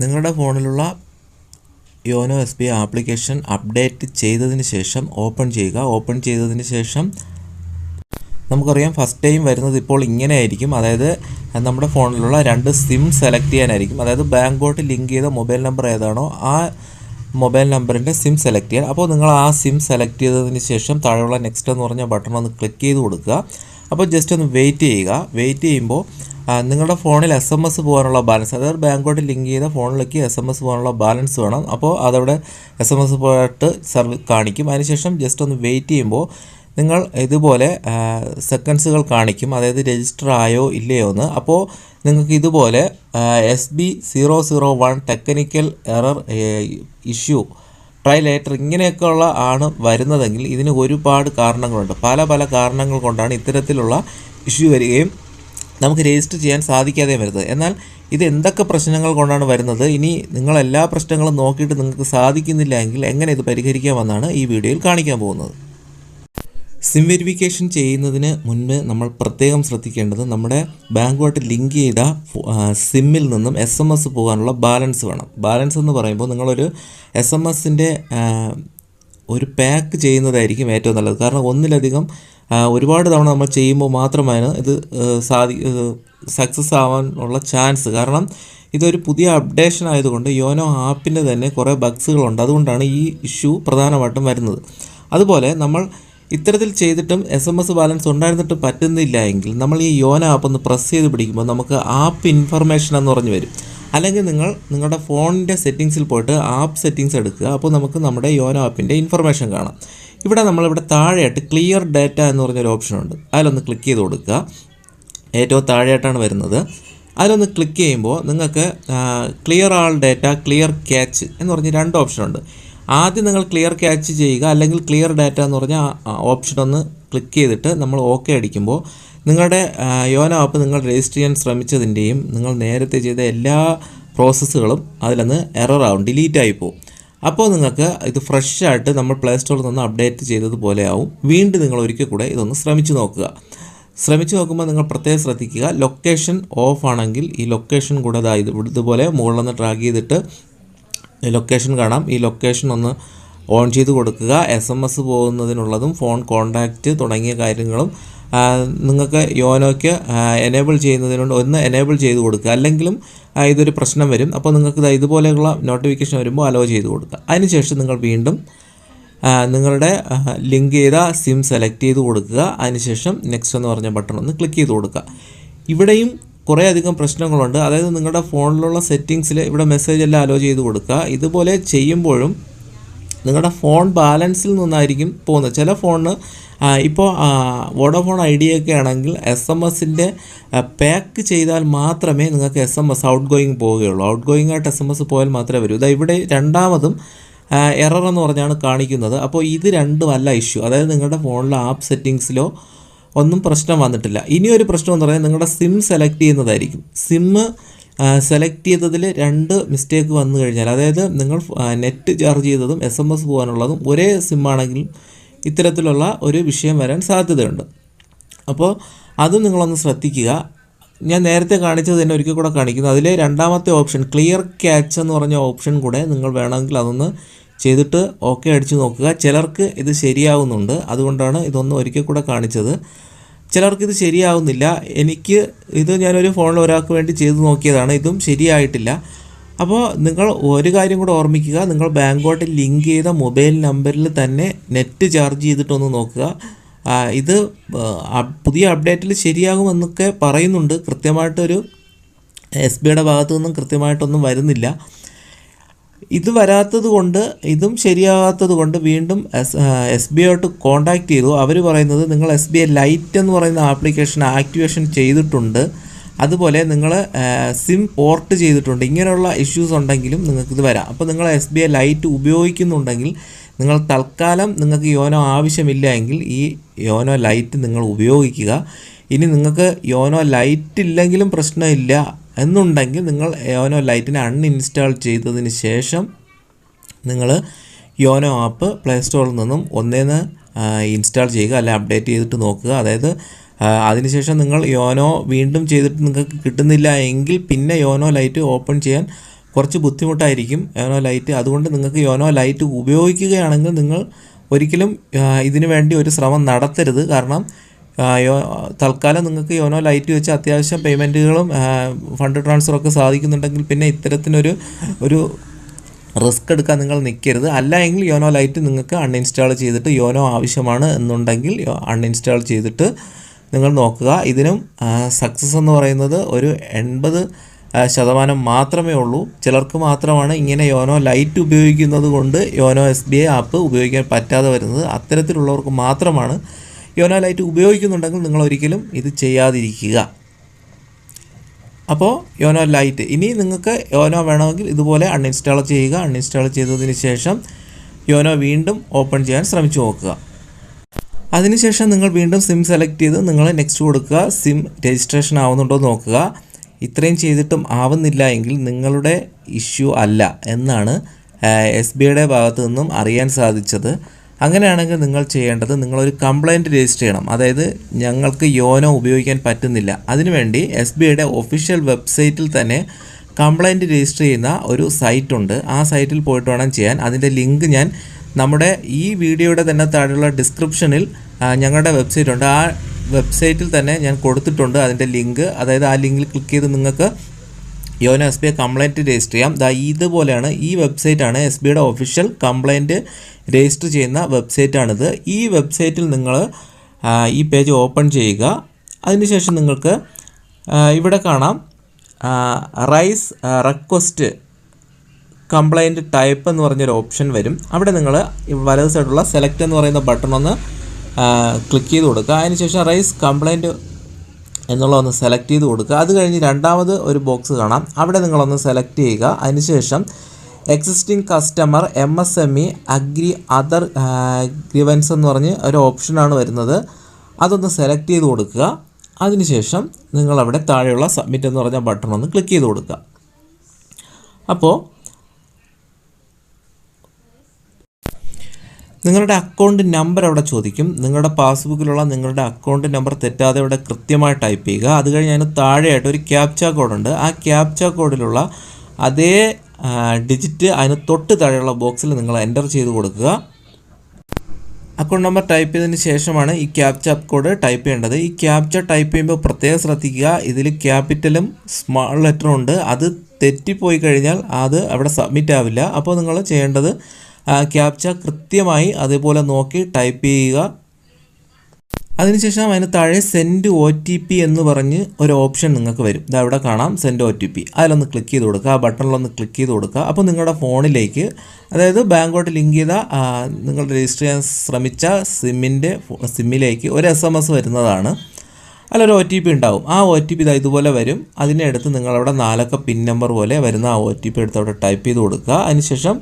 നിങ്ങളുടെ ഫോണിലുള്ള YONO S B I application update ചെയ്തതിന് ശേഷം ഓപ്പൺ ചെയ്യുക. ഓപ്പൺ ചെയ്തതിന് ശേഷം നമുക്കറിയാം ഫസ്റ്റ് ടൈം വരുന്നത് ഇപ്പോൾ ഇങ്ങനെ ആയിരിക്കും അതായത് നമ്മുടെ ഫോണിലുള്ള രണ്ട് സിം സെലക്ട് ചെയ്യാനായിരിക്കും. അതായത് ബാങ്കോട്ട് ലിങ്ക് ചെയ്ത മൊബൈൽ നമ്പർ ഏതാണോ ആ മൊബൈൽ നമ്പറിന്റെ സിം സെലക്ട് ചെയ്യാൻ. അപ്പോൾ നിങ്ങൾ ആ സിം സെലക്ട് ചെയ്തതിന് ശേഷം താഴെയുള്ള നെക്സ്റ്റ് എന്ന് പറഞ്ഞ ബട്ടൺ ഒന്ന് ക്ലിക്ക് ചെയ്ത് കൊടുക്കുക. അപ്പോൾ ജസ്റ്റ് ഒന്ന് വെയിറ്റ് ചെയ്യുക. വെയിറ്റ് ചെയ്യുമ്പോൾ നിങ്ങളുടെ ഫോണിൽ എസ് എം എസ് പോകാനുള്ള ബാലൻസ് അതായത് ബാങ്കോട്ട് ലിങ്ക് ചെയ്ത ഫോണിലേക്ക് എസ് എം എസ് പോകാനുള്ള ബാലൻസ് വേണം. അപ്പോൾ അതവിടെ എസ് എം എസ് പോയിട്ട് സർവീസ് കാണിക്കും. അതിനുശേഷം ജസ്റ്റ് ഒന്ന് വെയിറ്റ് ചെയ്യുമ്പോൾ നിങ്ങൾ ഇതുപോലെ സെക്കൻഡ്സുകൾ കാണിക്കും. അതായത് രജിസ്റ്റർ ആയോ ഇല്ലയോ എന്ന്. അപ്പോൾ നിങ്ങൾക്ക് ഇതുപോലെ S B zero zero one technical error issue try later ഇങ്ങനെയൊക്കെയുള്ള ആണ് വരുന്നതെങ്കിൽ ഇതിന് ഒരുപാട് കാരണങ്ങളുണ്ട്. പല പല കാരണങ്ങൾ കൊണ്ടാണ് ഇത്തരത്തിലുള്ള ഇഷ്യൂ വരികയും നമുക്ക് രജിസ്റ്റർ ചെയ്യാൻ സാധിക്കാതെ വരുന്നത്. എന്നാൽ ഇത് എന്തൊക്കെ പ്രശ്നങ്ങൾ കൊണ്ടാണ് വരുന്നത്? ഇനി നിങ്ങൾ എല്ലാ പ്രശ്നങ്ങളും നോക്കിയിട്ട് നിങ്ങൾക്ക് സാധിക്കുന്നില്ല എങ്കിൽ എങ്ങനെ ഇത് പരിഹരിക്കാമെന്നാണ് ഈ വീഡിയോയിൽ കാണിക്കാൻ പോകുന്നത്. സിം വെരിഫിക്കേഷൻ ചെയ്യുന്നതിന് മുൻപ് നമ്മൾ പ്രത്യേകം ശ്രദ്ധിക്കേണ്ടത് നമ്മുടെ ബാങ്കുമായിട്ട് ലിങ്ക് ചെയ്ത സിമ്മിൽ നിന്നും എസ് എം എസ് പോകാനുള്ള ബാലൻസ് വേണം. ബാലൻസ് എന്ന് പറയുമ്പോൾ നിങ്ങളൊരു എസ് എം എസിന്റെ ഒരു പാക്ക് ചെയ്യുന്നതായിരിക്കും ഏറ്റവും നല്ലത്. കാരണം ഒന്നിലധികം ഒരുപാട് തവണ നമ്മൾ ചെയ്യുമ്പോൾ മാത്രമാണ് ഇത് സാധി സക്സസ് ആവാനുള്ള ചാൻസ് കാരണം ഇതൊരു പുതിയ അപ്ഡേഷൻ ആയതുകൊണ്ട് യോനോ ആപ്പിന്റെ തന്നെ കുറേ ബഗ്സുകളുണ്ട് അതുകൊണ്ടാണ് ഈ ഇഷ്യൂ പ്രധാനമായിട്ടും വരുന്നത്. അതുപോലെ നമ്മൾ ഇത്തരത്തിൽ ചെയ്തിട്ടും എസ് എം എസ് ബാലൻസ് ഉണ്ടായിരുന്നിട്ട് പറ്റുന്നില്ല എങ്കിൽ നമ്മൾ ഈ യോന ആപ്പ് ഒന്ന് പ്രസ് ചെയ്ത് പിടിക്കുമ്പോൾ നമുക്ക് ആപ്പ് ഇൻഫർമേഷൻ എന്ന് പറഞ്ഞു വരും. അല്ലെങ്കിൽ നിങ്ങൾ നിങ്ങളുടെ ഫോണിന്റെ സെറ്റിങ്സിൽ പോയിട്ട് ആപ്പ് സെറ്റിങ്സ് എടുക്കുക. അപ്പോൾ നമുക്ക് നമ്മുടെ യോനോ ആപ്പിന്റെ ഇൻഫർമേഷൻ കാണാം. ഇവിടെ നമ്മളിവിടെ താഴെയായിട്ട് ക്ലിയർ ഡാറ്റ എന്ന് പറഞ്ഞൊരു ഓപ്ഷൻ ഉണ്ട്. അതിലൊന്ന് ക്ലിക്ക് ചെയ്ത് കൊടുക്കുക. ഏറ്റവും താഴെയായിട്ടാണ് വരുന്നത്. അതിലൊന്ന് ക്ലിക്ക് ചെയ്യുമ്പോൾ നിങ്ങൾക്ക് clear all data clear cache എന്ന് പറഞ്ഞ് രണ്ട് ഓപ്ഷനുണ്ട് ആദ്യം നിങ്ങൾ ക്ലിയർ ക്യാച്ച് ചെയ്യുക അല്ലെങ്കിൽ ക്ലിയർ ഡാറ്റ എന്ന് പറഞ്ഞ ഓപ്ഷൻ ഒന്ന് ക്ലിക്ക് ചെയ്തിട്ട് നമ്മൾ ഓക്കെ അടിക്കുമ്പോൾ നിങ്ങളുടെ യോന ആപ്പ് നിങ്ങൾ രജിസ്റ്റർ ചെയ്യാൻ ശ്രമിച്ചതിന്റെയും നിങ്ങൾ നേരത്തെ ചെയ്ത എല്ലാ പ്രോസസ്സുകളും അതിലൊന്ന് എറർ ആവും ഡിലീറ്റ് ആയി പോകും അപ്പോൾ നിങ്ങൾക്ക് ഇത് ഫ്രഷ് ആയിട്ട് നമ്മൾ പ്ലേ സ്റ്റോറിൽ നിന്ന് അപ്ഡേറ്റ് ചെയ്തതുപോലെ ആവും. വീണ്ടും നിങ്ങൾ ഒരിക്കൽ കൂടെ ഇതൊന്ന് ശ്രമിച്ചു നോക്കുക. ശ്രമിച്ചു നോക്കുമ്പോൾ നിങ്ങൾ പ്രത്യേകം ശ്രദ്ധിക്കുക. ലൊക്കേഷൻ ഓഫ് ആണെങ്കിൽ ഈ ലൊക്കേഷൻ കൂടെ ദാ ഇത് ഇതുപോലെ മുകളിൽ നിന്ന് ട്രാക്ക് ചെയ്തിട്ട് ലൊക്കേഷൻ കാണാം. ഈ ലൊക്കേഷൻ ഒന്ന് ഓൺ ചെയ്ത് കൊടുക്കുക. എസ് എം എസ് പോകുന്നതിനുള്ളതും ഫോൺ കോൺടാക്റ്റ് തുടങ്ങിയ കാര്യങ്ങളും നിങ്ങൾക്ക് യോനോയ്ക്ക് എനേബിൾ ചെയ്യുന്നതിനുണ്ട് ഒന്ന് എനേബിൾ ചെയ്ത് കൊടുക്കുക. അല്ലെങ്കിലും ഇതൊരു പ്രശ്നം വരും. അപ്പോൾ നിങ്ങൾക്ക് ഇതുപോലെയുള്ള നോട്ടിഫിക്കേഷൻ വരുമ്പോൾ അലോ ചെയ്ത് കൊടുക്കുക. അതിനുശേഷം നിങ്ങൾ വീണ്ടും നിങ്ങളുടെ ലിങ്ക് ചെയ്ത സിം സെലക്ട് ചെയ്ത് കൊടുക്കുക. അതിനുശേഷം നെക്സ്റ്റ് എന്ന് പറഞ്ഞ ബട്ടൺ ഒന്ന് ക്ലിക്ക് ചെയ്ത് കൊടുക്കുക. ഇവിടെയും കുറേ അധികം പ്രശ്നങ്ങളുണ്ട്. അതായത് നിങ്ങളുടെ ഫോണിലുള്ള സെറ്റിങ്സിൽ ഇവിടെ മെസ്സേജ് എല്ലാം അലോ ചെയ്ത് കൊടുക്കുക. ഇതുപോലെ ചെയ്യുമ്പോഴും നിങ്ങളുടെ ഫോൺ ബാലൻസിൽ നിന്നായിരിക്കും പോകുന്നത്. ചില ഫോണിന് ഇപ്പോൾ വോഡഫോൺ ഐഡിയ ഒക്കെ ആണെങ്കിൽ എസ് എം എസിന്റെ പാക്ക് ചെയ്താൽ മാത്രമേ നിങ്ങൾക്ക് S M S outgoing പോവുകയുള്ളൂ. ഔട്ട് ഗോയിങ് ആയിട്ട് എസ് എം എസ് പോയാൽ മാത്രമേ വരൂ. ഇതാ ഇവിടെ രണ്ടാമതും എറർ എന്ന് പറഞ്ഞാണ് കാണിക്കുന്നത്. അപ്പോൾ ഇത് രണ്ടും അല്ല ഇഷ്യൂ അതായത് നിങ്ങളുടെ ഫോണിലെ ആപ്പ് സെറ്റിങ്സിലോ ഒന്നും പ്രശ്നം വന്നിട്ടില്ല. ഇനിയൊരു പ്രശ്നം എന്ന് പറഞ്ഞാൽ നിങ്ങളുടെ സിം സെലക്ട് ചെയ്യുന്നതായിരിക്കും. സിം സെലക്ട് ചെയ്തതിൽ രണ്ട് മിസ്റ്റേക്ക് വന്നു കഴിഞ്ഞാൽ അതായത് നിങ്ങൾ നെറ്റ് ചാർജ് ചെയ്തതും എസ് എം എസ് പോകാനുള്ളതും ഒരേ സിമ്മാണെങ്കിലും ഇത്തരത്തിലുള്ള ഒരു വിഷയം വരാൻ സാധ്യതയുണ്ട്. അപ്പോൾ അതും നിങ്ങളൊന്ന് ശ്രദ്ധിക്കുക. ഞാൻ നേരത്തെ കാണിച്ചത് തന്നെ ഒരിക്കൽ കൂടെ കാണിക്കുന്നു. അതിലെ രണ്ടാമത്തെ ഓപ്ഷൻ ക്ലിയർ ക്യാച്ച് എന്ന് പറഞ്ഞ ഓപ്ഷൻ കൂടെ നിങ്ങൾ വേണമെങ്കിൽ അതൊന്ന് ചെയ്തിട്ട് ഓക്കെ അടിച്ചു നോക്കുക. ചിലർക്ക് ഇത് ശരിയാവുന്നുണ്ട്. അതുകൊണ്ടാണ് ഇതൊന്ന് ഒരിക്കൽ കൂടെ കാണിച്ചത്. ചിലർക്ക് ഇത് ശരിയാവുന്നില്ല. എനിക്ക് ഇത് ഞാനൊരു ഫോണിൽ ഒരാൾക്ക് വേണ്ടി ചെയ്തു നോക്കിയതാണ്. ഇതും ശരിയായിട്ടില്ല. അപ്പോൾ നിങ്ങൾ ഒരു കാര്യം കൂടെ ഓർമ്മിക്കുക. നിങ്ങൾ ബാങ്കോട്ട് ലിങ്ക് ചെയ്ത മൊബൈൽ നമ്പറിൽ തന്നെ നെറ്റ് ചാർജ് ചെയ്തിട്ടൊന്ന് നോക്കുക. ഇത് പുതിയ അപ്ഡേറ്റിൽ ശരിയാകുമെന്നൊക്കെ പറയുന്നുണ്ട്. കൃത്യമായിട്ടൊരു എസ് ബിയുടെ ഭാഗത്തു നിന്നും കൃത്യമായിട്ടൊന്നും വരുന്നില്ല. ഇത് വരാത്തത് കൊണ്ട് ഇതും ശരിയാകാത്തത് കൊണ്ട് വീണ്ടും എസ് എസ് ബി ആയിട്ട് കോണ്ടാക്ട് ചെയ്തു. അവർ പറയുന്നത് നിങ്ങൾ എസ് ബി ഐ ലൈറ്റ് എന്ന് പറയുന്ന ആപ്ലിക്കേഷൻ ആക്ടിവേഷൻ ചെയ്തിട്ടുണ്ട്. അതുപോലെ നിങ്ങൾ സിം പോർട്ട് ചെയ്തിട്ടുണ്ട്. ഇങ്ങനെയുള്ള ഇഷ്യൂസ് ഉണ്ടെങ്കിലും നിങ്ങൾക്കിത് വരാം. അപ്പോൾ നിങ്ങൾ എസ് ബി ഐ ലൈറ്റ് ഉപയോഗിക്കുന്നുണ്ടെങ്കിൽ നിങ്ങൾ തൽക്കാലം നിങ്ങൾക്ക് യോനോ ആവശ്യമില്ല എങ്കിൽ ഈ യോനോ ലൈറ്റ് നിങ്ങൾ ഉപയോഗിക്കുക. ഇനി നിങ്ങൾക്ക് യോനോ ലൈറ്റ് ഇല്ലെങ്കിലും പ്രശ്നമില്ല എന്നുണ്ടെങ്കിൽ നിങ്ങൾ യോനോ ലൈറ്റിനെ അൺഇൻസ്റ്റാൾ ചെയ്തതിന് ശേഷം നിങ്ങൾ യോനോ ആപ്പ് പ്ലേ സ്റ്റോറിൽ നിന്നും ഒന്നേന്ന് ഇൻസ്റ്റാൾ ചെയ്യുക. അല്ലെ അപ്ഡേറ്റ് ചെയ്തിട്ട് നോക്കുക. അതായത് അതിനുശേഷം നിങ്ങൾ യോനോ വീണ്ടും ചെയ്തിട്ട് നിങ്ങൾക്ക് കിട്ടുന്നില്ല എങ്കിൽ പിന്നെ യോനോ ലൈറ്റ് ഓപ്പൺ ചെയ്യാൻ കുറച്ച് ബുദ്ധിമുട്ടായിരിക്കും. യോനോ ലൈറ്റ് അതുകൊണ്ട് നിങ്ങൾക്ക് യോനോ ലൈറ്റ് ഉപയോഗിക്കുകയാണെങ്കിൽ നിങ്ങൾ ഒരിക്കലും ഇതിനു വേണ്ടി ഒരു ശ്രമം നടത്തരുത്. കാരണം തൽക്കാലം നിങ്ങൾക്ക് യോനോ ലൈറ്റ് വെച്ച് അത്യാവശ്യം പേയ്മെന്റുകളും ഫണ്ട് ട്രാൻസ്ഫറൊക്കെ സാധിക്കുന്നുണ്ടെങ്കിൽ പിന്നെ ഇത്തരത്തിനൊരു ഒരു റിസ്ക് എടുക്കാൻ നിങ്ങൾ നിൽക്കരുത്. അല്ല എങ്കിൽ യോനോ ലൈറ്റ് നിങ്ങൾക്ക് അൺഇൻസ്റ്റാൾ ചെയ്തിട്ട് യോനോ ആവശ്യമാണ് എന്നുണ്ടെങ്കിൽ അൺഇൻസ്റ്റാൾ ചെയ്തിട്ട് നിങ്ങൾ നോക്കുക. ഇതിനും സക്സസ് എന്ന് പറയുന്നത് ഒരു എൺപത് ശതമാനം മാത്രമേ ഉള്ളൂ. ചിലർക്ക് മാത്രമാണ് ഇങ്ങനെ യോനോ ലൈറ്റ് ഉപയോഗിക്കുന്നത് കൊണ്ട് YONO S B I app ഉപയോഗിക്കാൻ പറ്റാതെ വരുന്നത്. അത്തരത്തിലുള്ളവർക്ക് മാത്രമാണ് യോനോ ലൈറ്റ് ഉപയോഗിക്കുന്നുണ്ടെങ്കിൽ നിങ്ങൾ ഒരിക്കലും ഇത് ചെയ്യാതിരിക്കുക. അപ്പോൾ യോനോ ലൈറ്റ് ഇനി നിങ്ങൾക്ക് യോനോ വേണമെങ്കിൽ ഇതുപോലെ അൺഇൻസ്റ്റാൾ ചെയ്യുക. അൺഇൻസ്റ്റാൾ ചെയ്തതിന് ശേഷം യോനോ വീണ്ടും ഓപ്പൺ ചെയ്യാൻ ശ്രമിച്ചു നോക്കുക. അതിനുശേഷം നിങ്ങൾ വീണ്ടും സിം സെലക്ട് ചെയ്ത് നിങ്ങൾ നെക്സ്റ്റ് കൊടുക്കുക. സിം രജിസ്ട്രേഷൻ ആവുന്നുണ്ടോ നോക്കുക. ഇത്രയും ചെയ്തിട്ടും ആവുന്നില്ല എങ്കിൽ നിങ്ങളുടെ ഇഷ്യൂ അല്ല എന്നാണ് എസ് ബി ഐയുടെ ഭാഗത്തു നിന്നും അറിയാൻ സാധിച്ചത്. അങ്ങനെയാണെങ്കിൽ നിങ്ങൾ ചെയ്യേണ്ടത് നിങ്ങളൊരു കംപ്ലൈന്റ് രജിസ്റ്റർ ചെയ്യണം. അതായത് ഞങ്ങൾക്ക് യോനോ ഉപയോഗിക്കാൻ പറ്റുന്നില്ല. അതിനുവേണ്ടി എസ് ബി ഐയുടെ ഒഫീഷ്യൽ വെബ്സൈറ്റിൽ തന്നെ കംപ്ലൈന്റ് രജിസ്റ്റർ ചെയ്യുന്ന ഒരു സൈറ്റുണ്ട് ആ സൈറ്റിൽ പോയിട്ട് വേണം ചെയ്യാൻ. അതിന്റെ ലിങ്ക് ഞാൻ നമ്മുടെ ഈ വീഡിയോയുടെ തന്നെ താഴെയുള്ള ഡിസ്ക്രിപ്ഷനിൽ ഞങ്ങളുടെ വെബ്സൈറ്റ് ഉണ്ട്. ആ വെബ്സൈറ്റിൽ തന്നെ ഞാൻ കൊടുത്തിട്ടുണ്ട് അതിന്റെ ലിങ്ക് അതായത് ആ ലിങ്കിൽ ക്ലിക്ക് ചെയ്ത് നിങ്ങൾക്ക് YONO S B I complaint register ചെയ്യാം. ദാ ഇതുപോലെയാണ് ഈ വെബ്സൈറ്റാണ് എസ് ബി ഐയുടെ ഒഫീഷ്യൽ കംപ്ലയിന്റ് രജിസ്റ്റർ ചെയ്യുന്ന വെബ്സൈറ്റാണിത് ഈ വെബ്സൈറ്റിൽ നിങ്ങൾ ഈ പേജ് ഓപ്പൺ ചെയ്യുക. അതിനുശേഷം നിങ്ങൾക്ക് ഇവിടെ കാണാം റൈസ് റിക്വസ്റ്റ് കംപ്ലൈന്റ് ടൈപ്പ് എന്ന് പറഞ്ഞൊരു ഓപ്ഷൻ വരും. അവിടെ നിങ്ങൾ വലത് സൈഡുള്ള സെലക്ട് എന്ന് പറയുന്ന ബട്ടൺ ഒന്ന് ക്ലിക്ക് ചെയ്ത് കൊടുക്കുക. അതിനുശേഷം റൈസ് കംപ്ലൈന്റ് എന്നുള്ള ഒന്ന് സെലക്ട് ചെയ്ത് കൊടുക്കുക. അത് കഴിഞ്ഞ് രണ്ടാമത് ഒരു ബോക്സ് കാണാം. അവിടെ നിങ്ങളൊന്ന് സെലക്ട് ചെയ്യുക. അതിനുശേഷം existing customer M S M E agri other grievance എന്ന് പറഞ്ഞ് ഒരു ഓപ്ഷനാണ് വരുന്നത്. അതൊന്ന് സെലക്ട് ചെയ്ത് കൊടുക്കുക. അതിനുശേഷം നിങ്ങളവിടെ താഴെയുള്ള സബ്മിറ്റ് എന്ന് പറഞ്ഞ ബട്ടൺ ഒന്ന് ക്ലിക്ക് ചെയ്ത് കൊടുക്കുക. അപ്പോൾ നിങ്ങളുടെ അക്കൗണ്ട് നമ്പർ അവിടെ ചോദിക്കും. നിങ്ങളുടെ പാസ്ബുക്കിലുള്ള നിങ്ങളുടെ അക്കൗണ്ട് നമ്പർ തെറ്റാതെ ഇവിടെ കൃത്യമായി ടൈപ്പ് ചെയ്യുക. അത് കഴിഞ്ഞ് അതിന് താഴെയായിട്ട് ഒരു ക്യാപ്ച കോഡുണ്ട് ആ ക്യാപ്ച കോഡിലുള്ള അതേ ഡിജിറ്റ് അതിന് തൊട്ട് താഴെയുള്ള ബോക്സിൽ നിങ്ങൾ എന്റർ ചെയ്ത് കൊടുക്കുക. അക്കൗണ്ട് നമ്പർ ടൈപ്പ് ചെയ്തതിന് ശേഷമാണ് ഈ ക്യാപ്ച കോഡ് ടൈപ്പ് ചെയ്യേണ്ടത്. ഈ ക്യാപ്ച ടൈപ്പ് ചെയ്യുമ്പോൾ പ്രത്യേകം ശ്രദ്ധിക്കുക. ഇതിൽ ക്യാപിറ്റലും സ്മാൾ ലെറ്ററും ഉണ്ട്. അത് തെറ്റിപ്പോയി കഴിഞ്ഞാൽ അത് അവിടെ സബ്മിറ്റ് ആവില്ല. അപ്പോൾ നിങ്ങൾ ചെയ്യേണ്ടത് ക്യാപ്ച കൃത്യമായി അതേപോലെ നോക്കി ടൈപ്പ് ചെയ്യുക. അതിനുശേഷം അതിന് താഴെ സെൻഡ് ഒ ടി പി എന്ന് പറഞ്ഞ് ഒരു ഓപ്ഷൻ നിങ്ങൾക്ക് വരും. ഇത് അവിടെ കാണാം സെൻഡ് ഒ ടി പി. അതിലൊന്ന് ക്ലിക്ക് ചെയ്ത് കൊടുക്കുക ആ ബട്ടണിലൊന്ന് ക്ലിക്ക് ചെയ്ത് കൊടുക്കുക. അപ്പോൾ നിങ്ങളുടെ ഫോണിലേക്ക് അതായത് ബാങ്കോട്ട് ലിങ്ക് ചെയ്ത നിങ്ങൾ രജിസ്റ്റർ ചെയ്യാൻ ശ്രമിച്ച സിമ്മിന്റെ സിമ്മിലേക്ക് ഒരു എസ് എം എസ് വരുന്നതാണ്. അതിലൊരു ഒ ടി പി ഉണ്ടാവും. ആ ഒ ടി പി ഇതാ ഇതുപോലെ വരും. അതിനടുത്ത് നിങ്ങളവിടെ നാലക്ക പിൻ നമ്പർ പോലെ വരുന്ന ആ ഒ ടി പി എടുത്ത് അവിടെ ടൈപ്പ് ചെയ്ത് കൊടുക്കുക. അതിനുശേഷം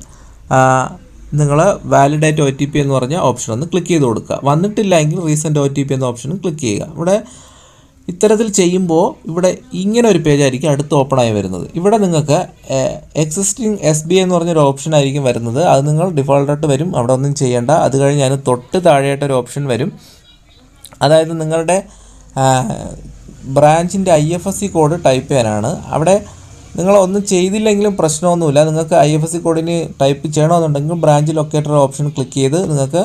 നിങ്ങൾ വാലിഡേറ്റ് ഒ ടി പി എന്ന് പറഞ്ഞ ഓപ്ഷൻ ഒന്ന് ക്ലിക്ക് ചെയ്ത് കൊടുക്കുക. വന്നിട്ടില്ല എങ്കിൽ റീസെന്റ് ഒ ടി പി എന്ന ഓപ്ഷനും ക്ലിക്ക് ചെയ്യുക. ഇവിടെ ഇത്തരത്തിൽ ചെയ്യുമ്പോൾ ഇവിടെ ഇങ്ങനെ ഒരു പേജ് ആയിരിക്കും അടുത്ത് ആയി വരുന്നത്. ഇവിടെ നിങ്ങൾക്ക് എക്സിസ്റ്റിംഗ് എസ് ബി എന്ന് പറഞ്ഞൊരു ഓപ്ഷൻ ആയിരിക്കും വരുന്നത്. അത് നിങ്ങൾ ഡിഫോൾട്ടായിട്ട് വരും. അവിടെ ഒന്നും ചെയ്യേണ്ട. അത് കഴിഞ്ഞ് അതിന് തൊട്ട് താഴെയായിട്ടൊരു ഓപ്ഷൻ വരും. അതായത് നിങ്ങളുടെ ബ്രാഞ്ചിന്റെ I F S C code type ചെയ്യാനാണ്. അവിടെ നിങ്ങൾ ഒന്നും ചെയ്തില്ലെങ്കിലും പ്രശ്നമൊന്നുമില്ല. നിങ്ങൾക്ക് ഐ എഫ് എസ് സി കോഡിന് ടൈപ്പ് ചെയ്യണമെന്നുണ്ടെങ്കിൽ ബ്രാഞ്ച് ലൊക്കേറ്റർ ഓപ്ഷൻ ക്ലിക്ക് ചെയ്ത് നിങ്ങൾക്ക്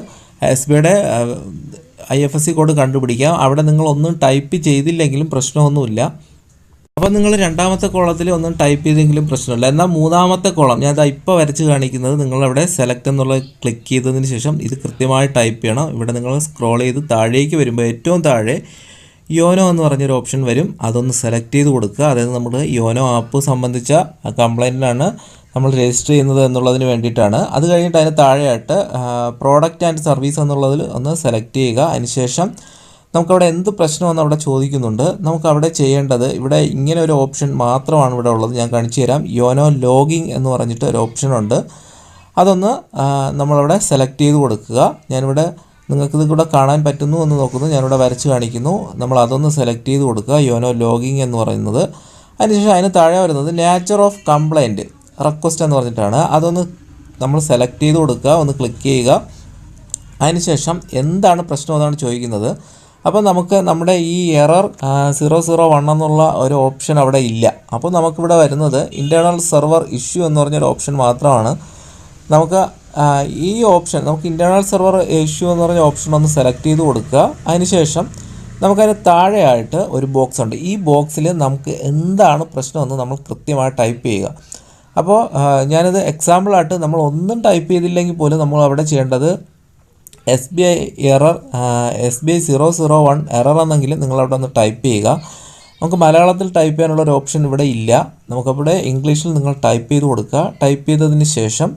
എസ് ബിയുടെ I F S C code കണ്ടുപിടിക്കാം. അവിടെ നിങ്ങൾ ഒന്നും ടൈപ്പ് ചെയ്തില്ലെങ്കിലും പ്രശ്നമൊന്നുമില്ല. അപ്പോൾ നിങ്ങൾ രണ്ടാമത്തെ കോളത്തിൽ ഒന്നും ടൈപ്പ് ചെയ്തെങ്കിലും പ്രശ്നമില്ല. എന്നാൽ മൂന്നാമത്തെ കോളം ഞാൻ ഇപ്പോൾ വരച്ച് കാണിക്കുന്നത് നിങ്ങളവിടെ സെലക്ട് എന്നുള്ളത് ക്ലിക്ക് ചെയ്തതിന് ശേഷം ഇത് കൃത്യമായി ടൈപ്പ് ചെയ്യണം. ഇവിടെ നിങ്ങൾ സ്ക്രോൾ ചെയ്ത് താഴേക്ക് വരുമ്പോൾ ഏറ്റവും താഴെ യോനോ എന്ന് പറഞ്ഞൊരു ഓപ്ഷൻ വരും. അതൊന്ന് സെലക്ട് ചെയ്ത് കൊടുക്കുക. അതായത് നമ്മൾ യോനോ ആപ്പ് സംബന്ധിച്ച കംപ്ലൈന്റിലാണ് നമ്മൾ രജിസ്റ്റർ ചെയ്യുന്നത് എന്നുള്ളതിന് വേണ്ടിയിട്ടാണ്. അത് കഴിഞ്ഞിട്ട് അതിന് താഴെയായിട്ട് പ്രോഡക്റ്റ് ആൻഡ് സർവീസ് എന്നുള്ളതിൽ ഒന്ന് സെലക്ട് ചെയ്യുക. അതിനുശേഷം നമുക്കവിടെ എന്ത് പ്രശ്നമെന്ന് അവിടെ ചോദിക്കുന്നുണ്ട്. നമുക്ക് അവിടെ ചെയ്യേണ്ടത് ഇവിടെ ഇങ്ങനെ ഒരു ഓപ്ഷൻ മാത്രമാണ് ഇവിടെ ഉള്ളത്. ഞാൻ കാണിച്ചു തരാം. യോനോ ലോഗിങ് എന്ന് പറഞ്ഞിട്ട് ഒരു ഓപ്ഷൻ ഉണ്ട്. അതൊന്ന് നമ്മളവിടെ സെലക്ട് ചെയ്ത് കൊടുക്കുക. ഞാനിവിടെ നിങ്ങൾക്കിത് കൂടെ കാണാൻ പറ്റുന്നു എന്ന് നോക്കുന്നു. ഞാനിവിടെ വരച്ച് കാണിക്കുന്നു. നമ്മൾ അതൊന്ന് സെലക്ട് ചെയ്ത് കൊടുക്കുക. യോനോ ലോഗിങ് എന്ന് പറയുന്നത്. അതിനുശേഷം അതിന് താഴെ വരുന്നത് നാച്ചർ ഓഫ് കംപ്ലൈന്റ് റിക്വസ്റ്റ് എന്ന് പറഞ്ഞിട്ടാണ്. അതൊന്ന് നമ്മൾ സെലക്ട് ചെയ്ത് കൊടുക്കുക. ഒന്ന് ക്ലിക്ക് ചെയ്യുക. അതിനുശേഷം എന്താണ് പ്രശ്നം എന്നാണ് ചോദിക്കുന്നത്. അപ്പോൾ നമുക്ക് നമ്മുടെ ഈ എറർ സീറോ സീറോ വൺ എന്നുള്ള ഒരു ഓപ്ഷൻ അവിടെ ഇല്ല. അപ്പോൾ നമുക്കിവിടെ വരുന്നത് ഇന്റേർണൽ സെർവർ ഇഷ്യൂ എന്ന് പറഞ്ഞൊരു ഓപ്ഷൻ മാത്രമാണ്. നമുക്ക് ഈ ഓപ്ഷൻ നമുക്ക് ഇന്റേർണൽ സെർവർ ഇഷ്യൂ എന്ന് പറഞ്ഞ ഓപ്ഷൻ ഒന്ന് സെലക്ട് ചെയ്ത് കൊടുക്കുക. അതിനുശേഷം നമുക്കതിന് താഴെയായിട്ട് ഒരു ബോക്സ് ഉണ്ട്. ഈ ബോക്സിൽ നമുക്ക് എന്താണ് പ്രശ്നമെന്ന് നമ്മൾ കൃത്യമായി ടൈപ്പ് ചെയ്യുക. അപ്പോൾ ഞാനിത് എക്സാമ്പിളായിട്ട് നമ്മൾ ഒന്നും ടൈപ്പ് ചെയ്തില്ലെങ്കിൽ പോലും നമ്മൾ അവിടെ ചെയ്യേണ്ടത് S B I error S B I zero zero one error എന്നെങ്കിൽ നിങ്ങളവിടെ ഒന്ന് ടൈപ്പ് ചെയ്യുക. നമുക്ക് മലയാളത്തിൽ ടൈപ്പ് ചെയ്യാനുള്ള ഒരു ഓപ്ഷൻ ഇവിടെ ഇല്ല. നമുക്കവിടെ ഇംഗ്ലീഷിൽ നിങ്ങൾ ടൈപ്പ് ചെയ്ത് കൊടുക്കുക. ടൈപ്പ് ചെയ്തതിന് ശേഷം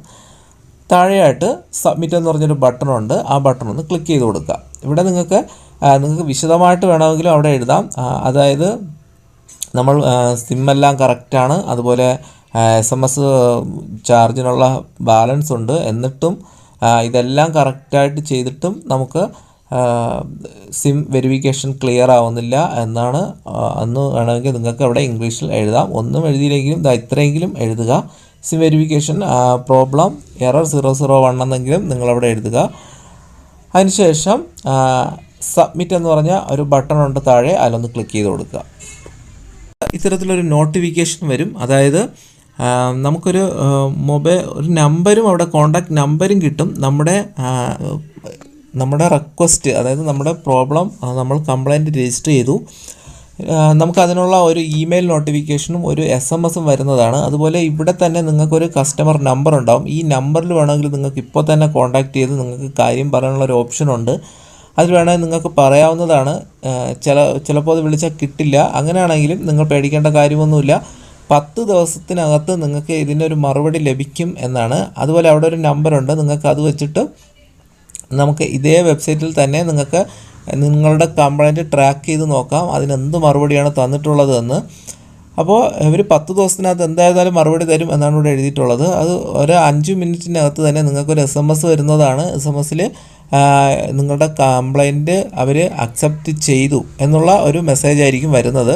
താഴെയായിട്ട് സബ്മിറ്റ് എന്ന് പറഞ്ഞൊരു ബട്ടണുണ്ട് ആ ബട്ടൺ ഒന്ന് ക്ലിക്ക് ചെയ്ത് കൊടുക്കുക. ഇവിടെ നിങ്ങൾക്ക് നിങ്ങൾക്ക് വിശദമായിട്ട് വേണമെങ്കിലും അവിടെ എഴുതാം. അതായത് നമ്മൾ സിമ്മെല്ലാം കറക്റ്റാണ് അതുപോലെ എസ് എം എസ് ചാർജിനുള്ള ബാലൻസ് ഉണ്ട്. എന്നിട്ടും ഇതെല്ലാം കറക്റ്റായിട്ട് ചെയ്തിട്ടും നമുക്ക് സിം വെരിഫിക്കേഷൻ ക്ലിയർ ആവുന്നില്ല എന്നാണ് അന്ന് വേണമെങ്കിൽ നിങ്ങൾക്ക് അവിടെ ഇംഗ്ലീഷിൽ എഴുതാം. ഒന്നും എഴുതിയില്ലെങ്കിലും ഇതാ ഇത്രയെങ്കിലും എഴുതുക. SIM verification problem error zero zero one എന്നെങ്കിലും നിങ്ങളവിടെ എഴുതുക. അതിനുശേഷം സബ്മിറ്റ് എന്ന് പറഞ്ഞ ഒരു ബട്ടൺ ഉണ്ട് താഴെ അതിലൊന്ന് ക്ലിക്ക് ചെയ്ത് കൊടുക്കുക. ഇത്തരത്തിലൊരു നോട്ടിഫിക്കേഷൻ വരും. അതായത് നമുക്കൊരു മൊബൈൽ ഒരു നമ്പരും അവിടെ കോണ്ടാക്ട് നമ്പരും കിട്ടും. നമ്മുടെ നമ്മുടെ റിക്വസ്റ്റ് അതായത് നമ്മുടെ പ്രോബ്ലം നമ്മൾ കംപ്ലൈന്റ് രജിസ്റ്റർ ചെയ്തു. ആ, നമുക്കതിനുള്ള ഒരു ഇമെയിൽ നോട്ടിഫിക്കേഷനും ഒരു എസ് എം എസും വരുന്നതാണ്. അതുപോലെ ഇവിടെ തന്നെ നിങ്ങൾക്കൊരു കസ്റ്റമർ നമ്പർ ഉണ്ടാവും. ഈ നമ്പറിൽ വേണമെങ്കിൽ നിങ്ങൾക്ക് ഇപ്പോൾ തന്നെ കോൺടാക്ട് ചെയ്ത് നിങ്ങൾക്ക് കാര്യം പറയാനുള്ള ഒരു ഓപ്ഷൻ ഉണ്ട്. അതിൽ വേണമെങ്കിൽ നിങ്ങൾക്ക് പറയാവുന്നതാണ്. ചില ചിലപ്പോൾ അത് വിളിച്ചാൽ കിട്ടില്ല. അങ്ങനെയാണെങ്കിലും നിങ്ങൾ പേടിക്കേണ്ട കാര്യമൊന്നുമില്ല. പത്ത് ദിവസത്തിനകത്ത് നിങ്ങൾക്ക് ഇതിനൊരു മറുപടി ലഭിക്കും എന്നാണ്. അതുപോലെ അവിടെ ഒരു നമ്പറുണ്ട് നിങ്ങൾക്ക് അത് വെച്ചിട്ട് നമുക്ക് ഇതേ വെബ്സൈറ്റിൽ തന്നെ നിങ്ങൾക്ക് നിങ്ങളുടെ കംപ്ലൈന്റ് ട്രാക്ക് ചെയ്ത് നോക്കാം. അതിന് എന്ത് മറുപടിയാണ് തന്നിട്ടുള്ളതെന്ന്. അപ്പോൾ ഇവർ പത്ത് ദിവസത്തിനകത്ത് എന്തായാലും മറുപടി തരും എന്നാണ് ഇവിടെ എഴുതിയിട്ടുള്ളത്. അത് ഒരു അഞ്ച് മിനിറ്റിനകത്ത് തന്നെ നിങ്ങൾക്കൊരു എസ് എം എസ് വരുന്നതാണ്. എസ് എം എസ്സിൽ നിങ്ങളുടെ കംപ്ലൈന്റ് അവർ അക്സെപ്റ്റ് ചെയ്തു എന്നുള്ള ഒരു മെസ്സേജ് ആയിരിക്കും വരുന്നത്.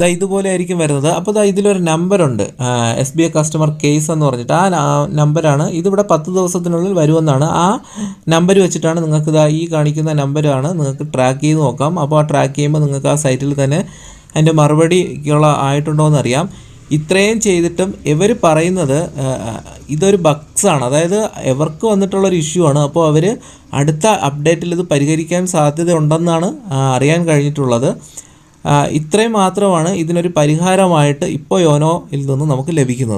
ദാ ഇതുപോലെ ആയിരിക്കും വരുന്നത്. അപ്പോൾ ദാ ഇതിലൊരു നമ്പറുണ്ട് S B I customer case എന്ന് പറഞ്ഞിട്ട്. ആ നമ്പറാണ് ഇതിവിടെ പത്ത് ദിവസത്തിനുള്ളിൽ വരുമെന്നാണ്. ആ നമ്പർ വെച്ചിട്ടാണ് നിങ്ങൾക്ക് ഇതാ ഈ കാണിക്കുന്ന നമ്പരാണ് നിങ്ങൾക്ക് ട്രാക്ക് ചെയ്ത് നോക്കാം. അപ്പോൾ ആ ട്രാക്ക് ചെയ്യുമ്പോൾ നിങ്ങൾക്ക് ആ സൈറ്റിൽ തന്നെ അതിന്റെ മറുപടിക്കുള്ള ആയിട്ടുണ്ടോ എന്നറിയാം ഇത്രയും ചെയ്തിട്ടും ഇവർ പറയുന്നത് ഇതൊരു ബക്സാണ് അതായത് ഇവർക്ക് വന്നിട്ടുള്ളൊരു ഇഷ്യൂ ആണ്. അപ്പോൾ അവർ അടുത്ത അപ്ഡേറ്റിൽ ഇത് പരിഹരിക്കാൻ സാധ്യതയുണ്ടെന്നാണ് അറിയാൻ കഴിഞ്ഞിട്ടുള്ളത്. ഇത്രയും മാത്രമാണ് ഇതിനൊരു പരിഹാരമായിട്ട് ഇപ്പോൾ യോനോയിൽ നിന്ന് നമുക്ക് ലഭിക്കുന്നത്.